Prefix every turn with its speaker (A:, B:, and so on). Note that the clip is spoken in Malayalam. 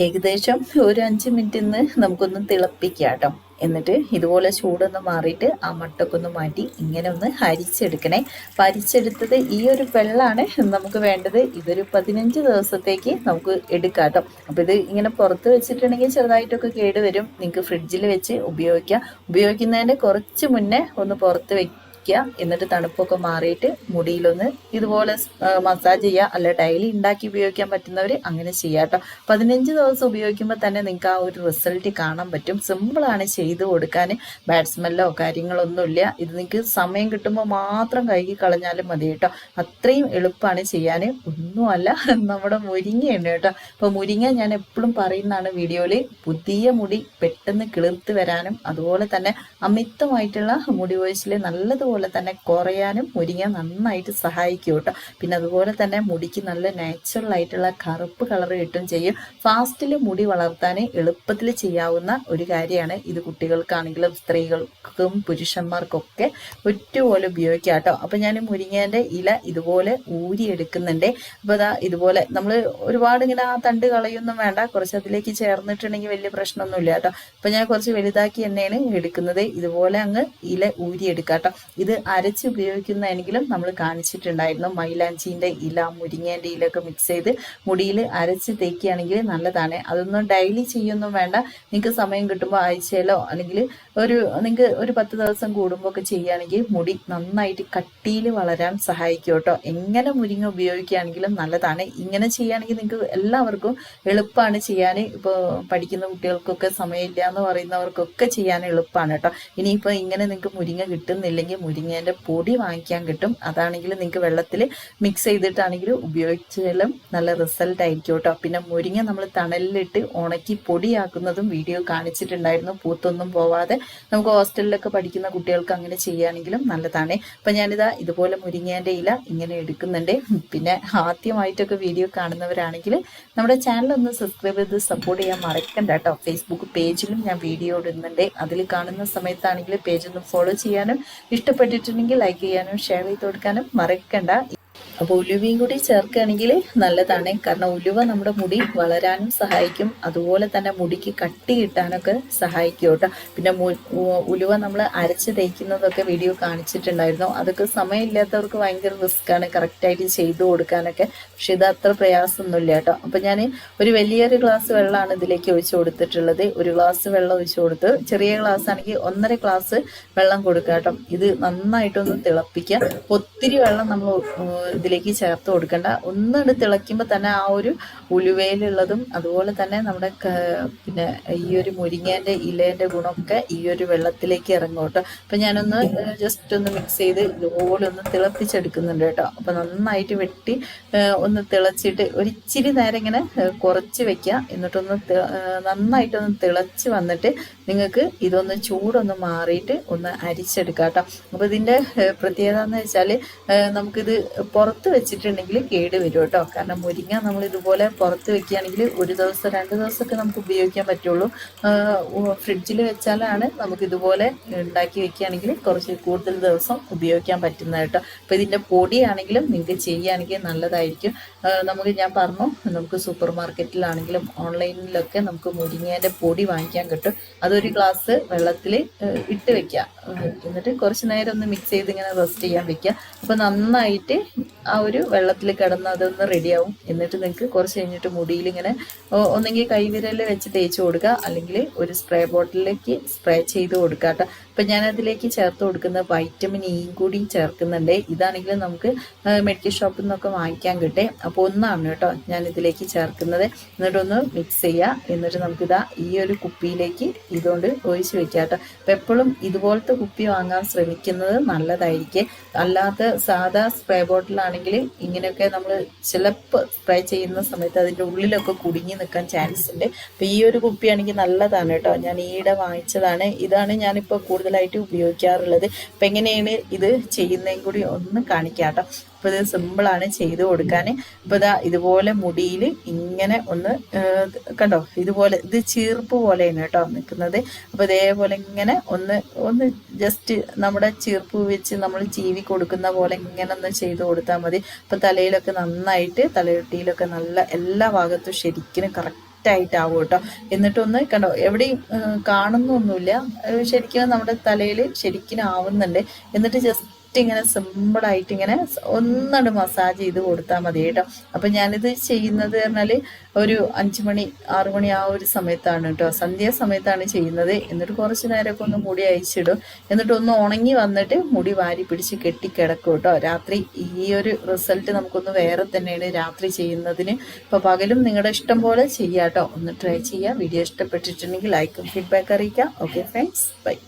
A: ഏകദേശം ഒരു അഞ്ച് മിനിറ്റ് ഇന്ന് നമുക്കൊന്ന് തിളപ്പിക്കാം കേട്ടോ എന്നിട്ട് ഇതുപോലെ ചൂടൊന്ന് മാറിയിട്ട് ആ മട്ടൊക്കെ ഒന്ന് മാറ്റി ഇങ്ങനെ ഒന്ന് അരിച്ചെടുക്കണേ. അപ്പം അരിച്ചെടുത്തത് ഈ ഒരു വെള്ളമാണ് നമുക്ക് വേണ്ടത്. ഇതൊരു പതിനഞ്ച് ദിവസത്തേക്ക് നമുക്ക് എടുക്കാം കേട്ടോ അപ്പോൾ ഇത് ഇങ്ങനെ പുറത്ത് വെച്ചിട്ടുണ്ടെങ്കിൽ ചെറുതായിട്ടൊക്കെ കേടുവരും നിങ്ങൾക്ക് ഫ്രിഡ്ജിൽ വെച്ച് ഉപയോഗിക്കാം. ഉപയോഗിക്കുന്നതിന്റെ കുറച്ച് മുന്നേ ഒന്ന് പുറത്ത് വെക്കുക എന്നിട്ട് തണുപ്പൊക്കെ മാറിയിട്ട് മുടിയിലൊന്ന് ഇതുപോലെ മസാജ് ചെയ്യുക. അല്ല ഡെയിലി ഉണ്ടാക്കി ഉപയോഗിക്കാൻ പറ്റുന്നവർ അങ്ങനെ ചെയ്യുക കേട്ടോ. പതിനഞ്ച് ദിവസം ഉപയോഗിക്കുമ്പോൾ തന്നെ നിങ്ങൾക്ക് ആ ഒരു റിസൾട്ട് കാണാൻ പറ്റും. സിമ്പിളാണ് ചെയ്ത് കൊടുക്കാൻ. ബാഡ് സ്മെല്ലോ കാര്യങ്ങളൊന്നുമില്ല ഇത് നിങ്ങൾക്ക് സമയം കിട്ടുമ്പോൾ മാത്രം കഴുകി കളഞ്ഞാലും മതി കേട്ടോ. അത്രയും എളുപ്പമാണ് ചെയ്യാൻ. ഒന്നുമല്ല നമ്മുടെ മുരിങ്ങയുണ്ട് കേട്ടോ. അപ്പോൾ മുരിങ്ങ ഞാൻ എപ്പോഴും പറയുന്നതാണ് വീഡിയോയിൽ പുതിയ മുടി പെട്ടെന്ന് കിളിർത്ത് വരാനും അതുപോലെ തന്നെ അമിതമായിട്ടുള്ള മുടി വോയിസിൽ നല്ലതുപോലെ തന്നെ കുറയാനും മുരിങ്ങ നന്നായിട്ട് സഹായിക്കും കേട്ടോ. പിന്നെ അതുപോലെ തന്നെ മുടിക്ക് നല്ല നാച്ചുറൽ ആയിട്ടുള്ള കറുപ്പ് കളർ കിട്ടും ചെയ്യും. ഫാസ്റ്റിൽ മുടി വളർത്താൻ എളുപ്പത്തിൽ ചെയ്യാവുന്ന ഒരു കാര്യമാണ് ഇത് കുട്ടികൾക്കാണെങ്കിലും സ്ത്രീകൾക്കും പുരുഷന്മാർക്കൊക്കെ ഒറ്റപോലെ ഉപയോഗിക്കാം കേട്ടോ. അപ്പം ഞാൻ മുരിങ്ങേന്റെ ഇല ഇതുപോലെ ഊരിയെടുക്കുന്നുണ്ട് അപ്പോൾ അതാ ഇതുപോലെ നമ്മൾ ഒരുപാട് ഇങ്ങനെ ആ തണ്ട് കളയൊന്നും വേണ്ട. കുറച്ച് അതിലേക്ക് ചേർന്നിട്ടുണ്ടെങ്കിൽ വലിയ പ്രശ്നമൊന്നുമില്ല കേട്ടോ. അപ്പം ഞാൻ കുറച്ച് വലുതാക്കി തന്നെയാണ് എടുക്കുന്നത്. ഇതുപോലെ അങ്ങ് ഇല ഊരിയെടുക്കാം കേട്ടോ. ഇത് അരച്ച് ഉപയോഗിക്കുന്നതെങ്കിലും നമ്മൾ കാണിച്ചിട്ടുണ്ടായിരുന്നു. മൈലാഞ്ചിന്റെ ഇല മുരിങ്ങേന്റെ ഇലയൊക്കെ മിക്സ് ചെയ്ത് മുടിയിൽ അരച്ച് തേക്കുകയാണെങ്കിൽ നല്ലതാണ്. അതൊന്നും ഡെയിലി ചെയ്യൊന്നും വേണ്ട. നിങ്ങൾക്ക് സമയം കിട്ടുമ്പോൾ ആഴ്ചയിലോ അല്ലെങ്കിൽ ഒരു നിങ്ങൾക്ക് ഒരു പത്ത് ദിവസം കൂടുമ്പോൾ ഒക്കെ ചെയ്യുകയാണെങ്കിൽ മുടി നന്നായിട്ട് കട്ടിയിൽ വളരാൻ സഹായിക്കും കേട്ടോ. എങ്ങനെ മുരിങ്ങ ഉപയോഗിക്കുകയാണെങ്കിലും നല്ലതാണ്. ഇങ്ങനെ ചെയ്യുകയാണെങ്കിൽ നിങ്ങൾക്ക് എല്ലാവർക്കും എളുപ്പമാണ് ചെയ്യാൻ. ഇപ്പോൾ പഠിക്കുന്ന കുട്ടികൾക്കൊക്കെ സമയമില്ല എന്ന് പറയുന്നവർക്കൊക്കെ ചെയ്യാൻ എളുപ്പമാണ് കേട്ടോ. ഇനിയിപ്പോൾ ഇങ്ങനെ നിങ്ങൾക്ക് മുരിങ്ങ കിട്ടുന്നില്ലെങ്കിൽ മുരിങ്ങേന്റെ പൊടി വാങ്ങിക്കാൻ കിട്ടും. അതാണെങ്കിൽ നിങ്ങൾക്ക് വെള്ളത്തിൽ മിക്സ് ചെയ്തിട്ടാണെങ്കിൽ ഉപയോഗിച്ചാലും നല്ല റിസൾട്ട് ആയിരിക്കും കേട്ടോ. പിന്നെ മുരിങ്ങ നമ്മൾ തണലിലിട്ട് ഉണക്കി പൊടിയാക്കുന്നതും വീഡിയോ കാണിച്ചിട്ടുണ്ടായിരുന്നു. പൂത്തൊന്നും പോവാതെ നമുക്ക് ഹോസ്റ്റലിലൊക്കെ പഠിക്കുന്ന കുട്ടികൾക്ക് അങ്ങനെ ചെയ്യുകയാണെങ്കിലും നല്ലതാണ്. അപ്പം ഞാനിതാ ഇതുപോലെ മുരിങ്ങേന്റെ ഇല ഇങ്ങനെ എടുക്കുന്നുണ്ട്. പിന്നെ ആദ്യമായിട്ടൊക്കെ വീഡിയോ കാണുന്നവരാണെങ്കിൽ നമ്മുടെ ചാനൽ ഒന്ന് സബ്സ്ക്രൈബ് ചെയ്ത് സപ്പോർട്ട് ചെയ്യാൻ മറക്കണ്ട കേട്ടോ. ഫേസ്ബുക്ക് പേജിലും ഞാൻ വീഡിയോ ഇടുന്നുണ്ട്. അതിൽ കാണുന്ന സമയത്താണെങ്കിൽ പേജ് ഒന്ന് ഫോളോ ചെയ്യാനും ഇഷ്ടപ്പെട്ടിട്ടുണ്ടെങ്കിൽ ലൈക്ക് ചെയ്യാനും ഷെയർ ചെയ്ത് കൊടുക്കാനും മറക്കണ്ട. അപ്പോൾ ഉലുവയും കൂടി ചേർക്കുകയാണെങ്കിൽ നല്ലതാണ്. കാരണം ഉലുവ നമ്മുടെ മുടി വളരാനും സഹായിക്കും. അതുപോലെ തന്നെ മുടിക്ക് കട്ടി കിട്ടാനൊക്കെ സഹായിക്കും കേട്ടോ. പിന്നെ ഉലുവ നമ്മൾ അരച്ച് തേക്കുന്നതൊക്കെ വീഡിയോ കാണിച്ചിട്ടുണ്ടായിരുന്നു. അതൊക്കെ സമയമില്ലാത്തവർക്ക് ഭയങ്കര റിസ്ക്കാണ് കറക്റ്റായിട്ട് ചെയ്തു കൊടുക്കാനൊക്കെ. പക്ഷെ ഇത് അത്ര പ്രയാസമൊന്നുമില്ല കേട്ടോ. അപ്പം ഞാൻ ഒരു വലിയൊരു ഗ്ലാസ് വെള്ളമാണ് ഇതിലേക്ക് ഒഴിച്ചു കൊടുത്തിട്ടുള്ളത്. ഒരു ഗ്ലാസ് വെള്ളം ഒഴിച്ചു കൊടുത്ത് ചെറിയ ഗ്ലാസ് ആണെങ്കിൽ ഒന്നര ഗ്ലാസ് വെള്ളം കൊടുക്കുക കേട്ടോ. ഇത് നന്നായിട്ടൊന്ന് തിളപ്പിക്കുക. ഒത്തിരി വെള്ളം നമ്മൾ ഇതിലേക്ക് ചേർത്ത് കൊടുക്കേണ്ട. ഒന്നിട്ട് തിളയ്ക്കുമ്പോൾ തന്നെ ആ ഒരു ഉലുവയിലുള്ളതും അതുപോലെ തന്നെ നമ്മുടെ പിന്നെ ഈ ഒരു മുരിങ്ങേന്റെ ഇലേന്റെ ഗുണമൊക്കെ ഈ ഒരു വെള്ളത്തിലേക്ക് ഇറങ്ങും കേട്ടോ. അപ്പം ഞാനൊന്ന് ജസ്റ്റ് ഒന്ന് മിക്സ് ചെയ്ത് ഇതുപോലെ ഒന്ന് തിളപ്പിച്ചെടുക്കുന്നുണ്ട് കേട്ടോ. അപ്പം നന്നായിട്ട് വെട്ടി ഒന്ന് തിളച്ചിട്ട് ഒരിച്ചിരി നേരം ഇങ്ങനെ കുറച്ച് വെക്കുക എന്നിട്ടൊന്ന് നന്നായിട്ടൊന്ന് തിളച്ച് വന്നിട്ട് നിങ്ങൾക്ക് ഇതൊന്ന് ചൂടൊന്ന് മാറിയിട്ട് ഒന്ന് അരിച്ചെടുക്കാം കേട്ടോ. അപ്പോൾ ഇതിന്റെ പ്രത്യേകത എന്ന് വെച്ചാൽ നമുക്കിത് പുറത്ത് വെച്ചിട്ടുണ്ടെങ്കിൽ കേട് വരും കേട്ടോ. കാരണം മുരിങ്ങ നമ്മൾ ഇതുപോലെ പുറത്ത് വെക്കുകയാണെങ്കിൽ ഒരു ദിവസം രണ്ട് ദിവസമൊക്കെ നമുക്ക് ഉപയോഗിക്കാൻ പറ്റുള്ളൂ. ഫ്രിഡ്ജിൽ വെച്ചാലാണ് നമുക്ക് ഇതുപോലെ ഉണ്ടാക്കി വെക്കുകയാണെങ്കിൽ കുറച്ച് കൂടുതൽ ദിവസം ഉപയോഗിക്കാൻ പറ്റുന്നത് കേട്ടോ. അപ്പോൾ ഇതിന്റെ പൊടിയാണെങ്കിലും നിങ്ങൾക്ക് ചെയ്യുകയാണെങ്കിൽ നല്ലതായിരിക്കും. നമുക്ക് ഞാൻ പറഞ്ഞു നമുക്ക് സൂപ്പർ മാർക്കറ്റിലാണെങ്കിലും ഓൺലൈനിലൊക്കെ നമുക്ക് മുരിങ്ങേന്റെ പൊടി വാങ്ങിക്കാൻ കിട്ടും. അതൊരു ഗ്ലാസ് വെള്ളത്തിൽ ഇട്ട് വെക്കുക. എന്നിട്ട് കുറച്ച് നേരം ഒന്ന് മിക്സ് ചെയ്ത് ഇങ്ങനെ റെസ്റ്റ് ചെയ്യാൻ വെക്കുക. അപ്പോൾ നന്നായിട്ട് ആ ഒരു വെള്ളത്തിൽ കിടന്ന് അതൊന്ന് റെഡിയാവും എന്നിട്ട് നിങ്ങൾക്ക് കുറച്ച് കഴിഞ്ഞിട്ട് മുടിയിൽ ഇങ്ങനെ ഒന്നെങ്കിൽ കൈവിരൽ വെച്ച് തേച്ച് കൊടുക്കുക. അല്ലെങ്കിൽ ഒരു സ്പ്രേ ബോട്ടിലേക്ക് സ്പ്രേ ചെയ്ത് കൊടുക്കുക കേട്ടോ. അപ്പം ഞാനതിലേക്ക് ചേർത്ത് കൊടുക്കുന്ന വൈറ്റമിൻ ഇയും കൂടി ചേർക്കുന്നുണ്ട്. ഇതാണെങ്കിൽ നമുക്ക് മെഡിക്കൽ ഷോപ്പിൽ നിന്നൊക്കെ വാങ്ങിക്കാൻ കിട്ടേ. അപ്പോൾ ഒന്നാണ് കേട്ടോ ഞാനിതിലേക്ക് ചേർക്കുന്നത്. എന്നിട്ടൊന്ന് മിക്സ് ചെയ്യുക എന്നിട്ട് നമുക്കിതാ ഈ ഒരു കുപ്പിയിലേക്ക് ഇതുകൊണ്ട് ഒഴിച്ച് വെക്കുക കേട്ടോ. അപ്പം എപ്പോഴും ഇതുപോലത്തെ കുപ്പി വാങ്ങാൻ ശ്രമിക്കുന്നത് നല്ലതായിരിക്കും. അല്ലാത്ത സാധാ സ്പ്രേ ബോട്ടിലാണെങ്കിൽ ഇങ്ങനെയൊക്കെ നമ്മൾ ചിലപ്പോൾ സ്പ്രേ ചെയ്യുന്ന സമയത്ത് അതിന്റെ ഉള്ളിലൊക്കെ കുടുങ്ങി നിൽക്കാൻ ചാൻസ് ഉണ്ട്. അപ്പം ഈ ഒരു കുപ്പിയാണെങ്കിൽ നല്ലതാണ് കേട്ടോ. ഞാൻ ഈയിടെ വാങ്ങിച്ചതാണ്. ഇതാണ് ഞാനിപ്പോൾ കൂടുതലായിട്ട് ഉപയോഗിക്കാറുള്ളത്. അപ്പം എങ്ങനെയാണ് ഇത് ചെയ്യുന്നതും കൂടി ഒന്ന് കാണിക്കാം കേട്ടോ അപ്പോൾ ഇത് സിമ്പിളാണ് ചെയ്ത് കൊടുക്കാൻ. അപ്പോൾ ഇതാ ഇതുപോലെ മുടിയിൽ ഇങ്ങനെ ഒന്ന് കണ്ടോ? ഇതുപോലെ ഇത് ചീർപ്പ് പോലെയാണ് കേട്ടോ നിൽക്കുന്നത്. അപ്പോൾ ഇതേപോലെ ഇങ്ങനെ ഒന്ന് ഒന്ന് ജസ്റ്റ് നമ്മുടെ ചീർപ്പ് വെച്ച് നമ്മൾ ചീവി കൊടുക്കുന്ന പോലെ ഇങ്ങനെ ഒന്ന് ചെയ്ത് കൊടുത്താൽ മതി. അപ്പോൾ തലയിലൊക്കെ നന്നായിട്ട് തലയൊട്ടിയിലൊക്കെ നല്ല എല്ലാ ഭാഗത്തും ശരിക്കും കറക്റ്റ് സെറ്റായിട്ടാവും കേട്ടോ എന്നിട്ടൊന്ന് കണ്ടോ എവിടെയും കാണുന്നൊന്നുമില്ല. ശരിക്കും നമ്മുടെ തലയിൽ ശരിക്കും ആവുന്നുണ്ട് എന്നിട്ട് ജസ്റ്റ് ഇങ്ങനെ സിമ്പിളായിട്ട് ഇങ്ങനെ ഒന്നാണ് മസാജ് ചെയ്ത് കൊടുത്താൽ മതി കേട്ടോ. അപ്പം ഞാനിത് ചെയ്യുന്നത് പറഞ്ഞാൽ ഒരു അഞ്ച് മണി ആറു മണി ആ ഒരു സമയത്താണ് കേട്ടോ. സന്ധ്യ സമയത്താണ് ചെയ്യുന്നത്. എന്നിട്ട് കുറച്ച് നേരമൊക്കെ ഒന്ന് മുടി അയച്ചിടും എന്നിട്ട് ഒന്ന് ഉണങ്ങി വന്നിട്ട് മുടി വാരി പിടിച്ച് കെട്ടിക്കിടക്കും കേട്ടോ. രാത്രി ഈ ഒരു റിസൾട്ട് നമുക്കൊന്ന് വേറെ തന്നെയാണ് രാത്രി ചെയ്യുന്നതിന്. ഇപ്പോൾ പകലും നിങ്ങളുടെ ഇഷ്ടം പോലെ ചെയ്യാം കേട്ടോ. ഒന്ന് ട്രൈ ചെയ്യുക വീഡിയോ ഇഷ്ടപ്പെട്ടിട്ടുണ്ടെങ്കിൽ ലൈക്കും ഫീഡ്ബാക്ക് അറിയിക്കാം. Okay friends bye